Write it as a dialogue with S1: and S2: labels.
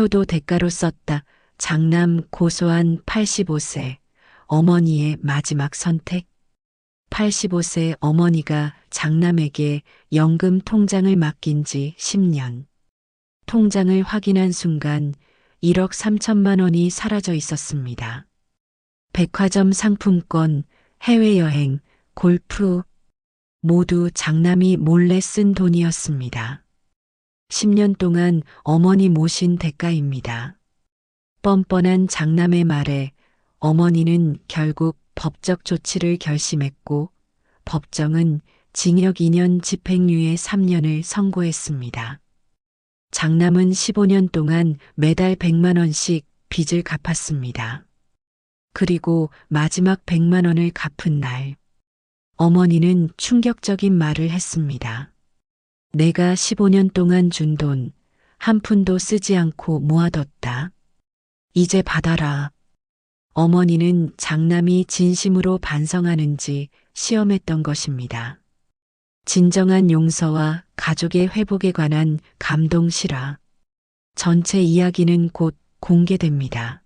S1: 효도 대가로 썼다. 장남 고소한 85세 어머니의 마지막 선택. 85세 어머니가 장남에게 연금 통장을 맡긴 지 10년. 통장을 확인한 순간 1억 3천만 원이 사라져 있었습니다. 백화점 상품권, 해외여행, 골프, 모두 장남이 몰래 쓴 돈이었습니다. 10년 동안 어머니 모신 대가입니다. 뻔뻔한 장남의 말에 어머니는 결국 법적 조치를 결심했고 법정은 징역 2년 집행유예 3년을 선고했습니다. 장남은 15년 동안 매달 100만 원씩 빚을 갚았습니다. 그리고 마지막 100만 원을 갚은 날, 어머니는 충격적인 말을 했습니다. 내가 15년 동안 준 돈 한 푼도 쓰지 않고 모아뒀다. 이제 받아라. 어머니는 장남이 진심으로 반성하는지 시험했던 것입니다. 진정한 용서와 가족의 회복에 관한 감동 실화. 전체 이야기는 곧 공개됩니다.